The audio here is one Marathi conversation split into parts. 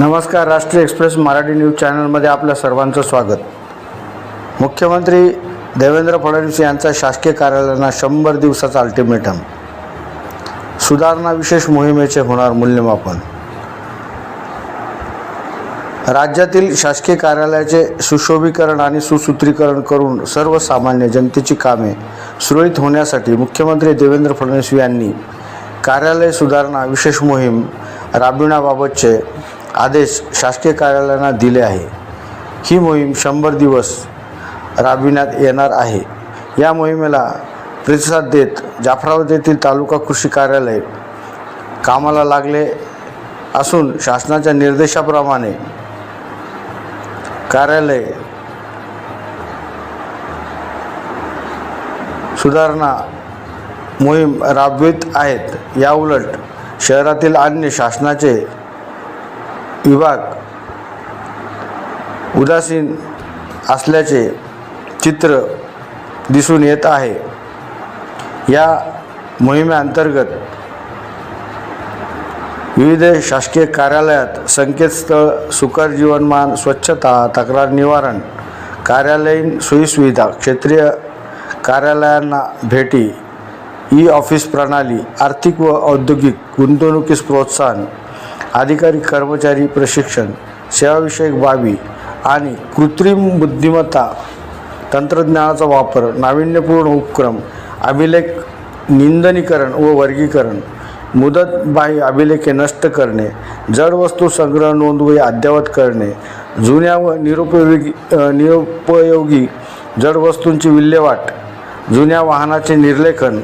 नमस्कार राष्ट्रीय एक्सप्रेस मराठी न्यूज चॅनलमध्ये आपल्या सर्वांचं स्वागत. मुख्यमंत्री देवेंद्र फडणवीस यांचा शासकीय कार्यालयांना शंभर दिवसाचा अल्टिमेटम सुधारणा विशेष मोहिमेचे होणार मूल्यमापन. राज्यातील शासकीय कार्यालयाचे सुशोभीकरण आणि सुसूत्रीकरण करून सर्वसामान्य जनतेची कामे सुरळीत होण्यासाठी मुख्यमंत्री देवेंद्र फडणवीस यांनी कार्यालय सुधारणा विशेष मोहीम राबविण्याबाबतचे आदेश शासकीय कार्यालयांना दिले आहे. ही मोहीम शंभर दिवस राबविण्यात येणार आहे. या मोहिमेला प्रतिसाद देत जाफराबाद येथील तालुका कृषी कार्यालय कामाला लागले असून शासनाच्या निर्देशाप्रमाणे कार्यालय सुधारणा मोहीम राबवित आहेत. याउलट शहरातील अन्य शासनाचे विभाग उदासीन असल्याचे चित्र दिसून येत आहे. या मोहिमेअंतर्गत विविध शासकीय कार्यालयात संकेतस्थळ सुकर जीवनमान स्वच्छता तक्रार निवारण कार्यालयीन सोयीसुविधा क्षेत्रीय कार्यालयांना भेटी ई ऑफिस प्रणाली आर्थिक व औद्योगिक गुंतवणुकीस प्रोत्साहन अधिकारी कर्मचारी प्रशिक्षण सेवाविषयक बाबी आणि कृत्रिम बुद्धिमत्ता तंत्रज्ञानाचा वापर नाविन्यपूर्ण उपक्रम अभिलेख निंदनीकरण व वर्गीकरण मुदतबाह्य अभिलेखे नष्ट करणे जड वस्तू संग्रह नोंदवही अद्ययावत करणे जुन्या व निरुपयोगी निरुपयोगी जड वस्तूंची विल्हेवाट जुन्या वाहनाचे निर्लेखन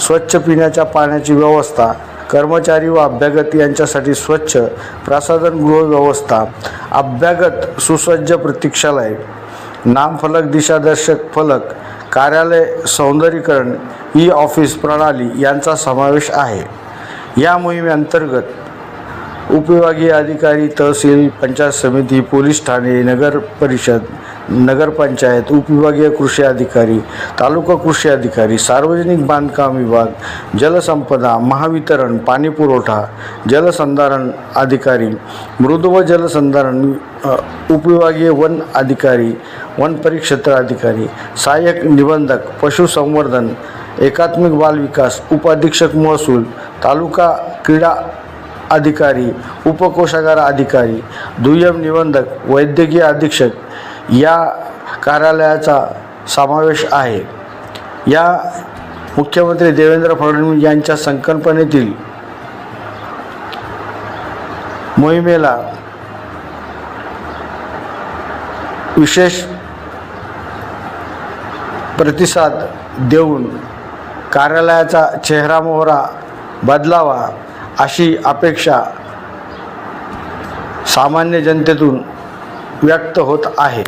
स्वच्छ पिण्याच्या पाण्याची व्यवस्था कर्मचारी व अभ्यागत यांच्यासाठी स्वच्छ प्रसाधनगृह व्यवस्था अभ्यागत सुसज्ज प्रतीक्षालय नामफलक दिशादर्शक फलक कार्यालय सौंदर्यीकरण ई ऑफिस प्रणाली यांचा समावेश आहे. या मोहिमेअंतर्गत उपविभागीय अधिकारी तहसील पंचायत समिती पोलीस ठाणे नगर परिषद नगरपंचायत उपविभागीय कृषी अधिकारी तालुका कृषी अधिकारी सार्वजनिक बांधकाम विभाग जलसंपदा महावितरण पाणीपुरवठा जलसंधारण अधिकारी मृद व जलसंधारण उपविभागीय वन अधिकारी वन परिक्षेत्र अधिकारी सहाय्यक निबंधक पशुसंवर्धन एकात्मिक बाल विकास उपाधीक्षक महसूल तालुका क्रीडा अधिकारी उपकोषागार अधिकारी दुय्यम निबंधक वैद्यकीय अधीक्षक या कार्यालयाचा समावेश आहे. या मुख्यमंत्री देवेंद्र फडणवीस यांच्या संकल्पनेतील मोहिमेला विशेष प्रतिसाद देऊन कार्यालयाचा चेहरामोहरा बदलावा अशी अपेक्षा सामान्य जनतेतून व्यक्त होत आहे.